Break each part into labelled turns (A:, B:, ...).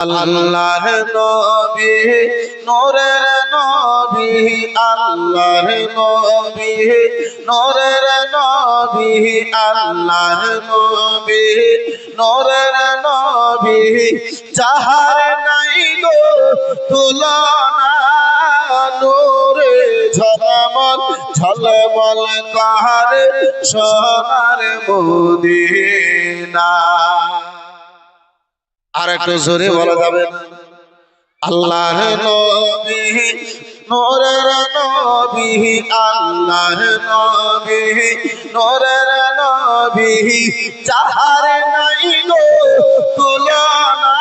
A: আল্লাহর নবী, নূরের নবী, আল্লাহর নবী, নূরের নবী, আল্লাহর নবী, নূরের নবী। যাহার নাই গো তুলনা, নূরে ঝলমল ঝলমল কাহার, সোনার মদিনা। আর একটু জোরে বলা যাবে আল্লাহ নবী নূরের নবী আল্লাহ নবী নূরের নবী যাহার নাই গো তুলনা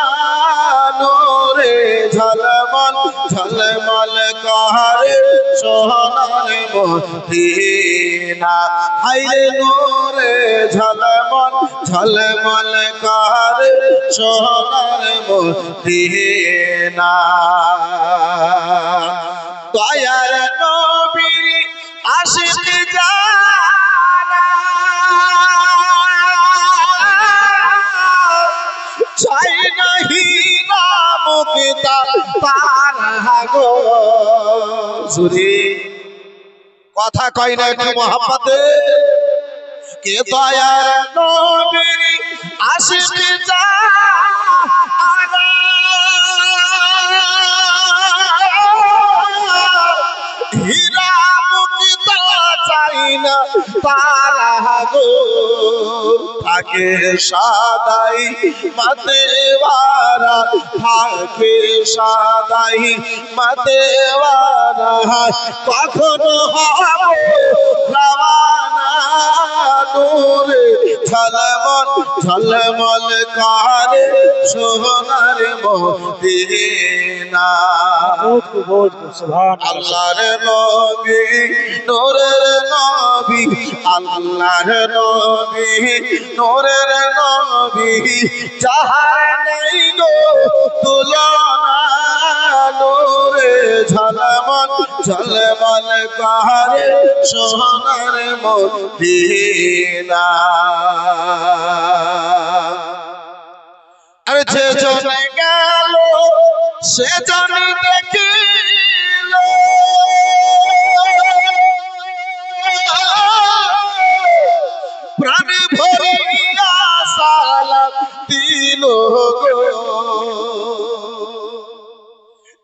A: মদিনা। হাইরে নূরে ঝলমল ঝলমল কাহার সোনার মদিনা। দয়ার নবীর আশিক যারা চাই নাহি নামুকিতা তারা গো সুরি কথা কই না একটু মহাপাতে? কে দয়া নবীর হীরা মুক্তা চাই না তারা গো। থাকে সাদাই মাতেওয়ারা থাকে সাদাই মাতেওয়ারা কখনো হবে রানা নূরে ঝলমল ঝলমল কারে সোনার মদিনা। আল্লাহর নবী, নূরের নবী, আল্লাহর নবী, নূরের নবী, যাহার নেই গো তুলনা। ঝলমল ঝলমল কাহারে সোনার মদিনা। আরে যে জনে গেল, সে জনে গো।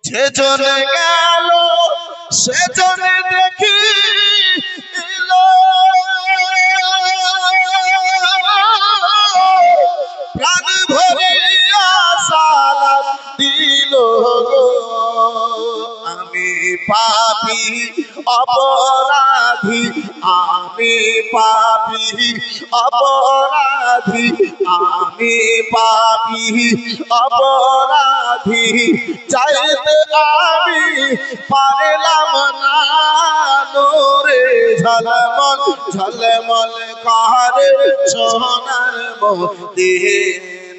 A: যে জনে গেল সে জনে দেখিল প্রাণ ভরিয়া সালাম দিল আমি পাপি, অপরাধী, আমি পাপি, অপরাধী, আমি পাপি, অপরাধী। চাইতে আমি পারলাম না নোরে ঝলমল ঝলমল কাহারে সোনার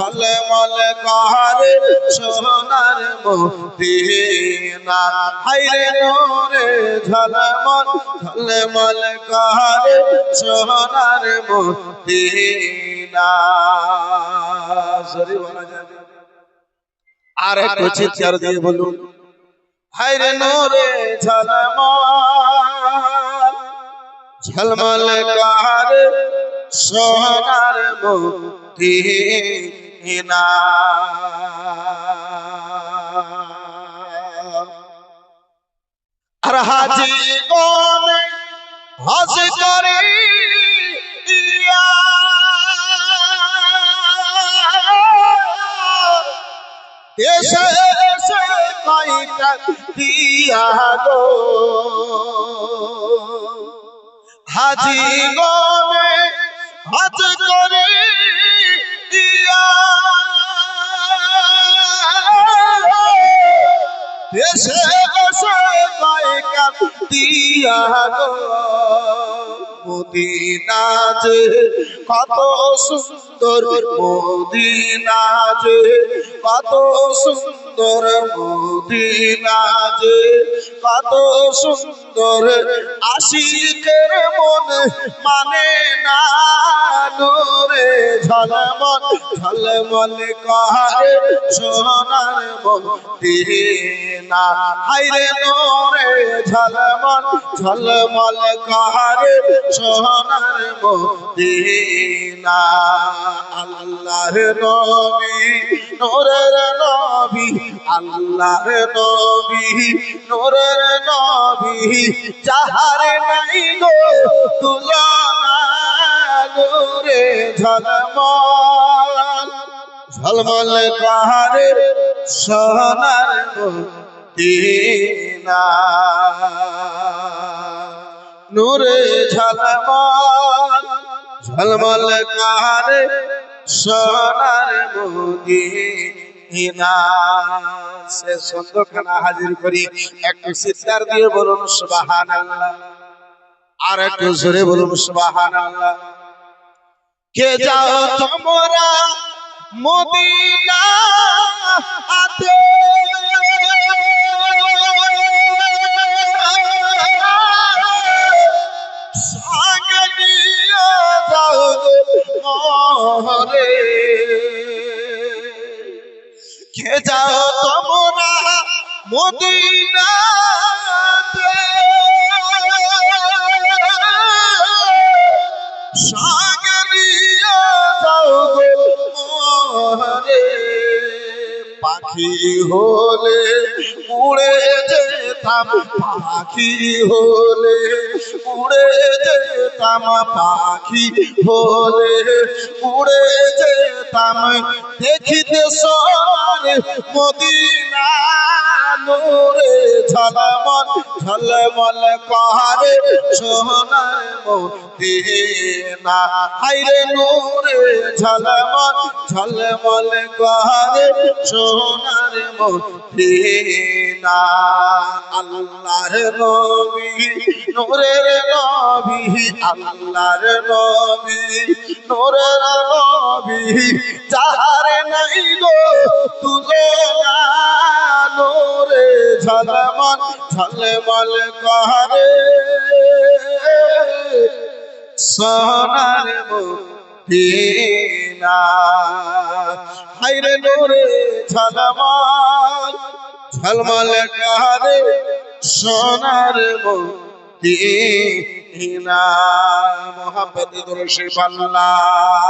A: ঝলমল কাহারে সোনার মদিনা। হাইরে নূরে ঝলমল ঝলমল কাহারে সোনার মদিনা। সরি বলা আর একটু চিৎকার দিয়ে বলুন, হাইরে নূরে ঝলমল ঝলমল কাহারে সোনার মদিনা। আর হাজি গনে হজ করে হাজি গনে হজ করে এসে এসে কয়কা দিয়া গো। মদিনা কত সুন্দর মদিনা যে কত সুন্দর মদিনা যে কত সুন্দর আশিকের মন মানে না। নূরে ঝলমল ঝলমল কহারে সোনার মদিনা হাইরে নূরে, ঝলমল ঝলমল কহারে সোনার মদিনা আল্লাহর নবী, নূরের নবী, আল্লাহর নবী, নূরের নবী, যাহারে নাই গো, তুলনা নূরে ঝলমল ঝলমল কাহারে সোনার মদিনা নূরে ঝলমল ঝলমল কাহারে সোনার মদিনা সে সন্ধ্যখানা হাজির করি, একটু সিদ্ধার দিয়ে বলুন, সুবহানাল্লাহ। আর একটু জোরে বলুন, সুবহানাল্লাহ। কে যাও তোমরা মদিনা আতে মরে কে যাও তোমরা মদিনাতে পাখি হলে উড়ে যেতাম, পাখি হলে উড়ে যেতাম, পাখি হলে উড়ে যেতাম। দেখিতে সরে মদিনা নূরে ঝলমল ঝলমল কহারে সোনার মদিনা। হাইরে নূরে ঝলমল ঝলমল কহারে, সোনার মদিনা। আল্লাহর নবী, নূরের নবী, আল্লাহর নবী, নূরের নবী, যাহারে নাই গো তুলনা ঝলমল কহারে সোনার মদিনা। হাইরে নূরে ঝলমল ঝলমল কহারে সোনার মদিনা। মোহাম্মদ রশিদ আল্লাহ।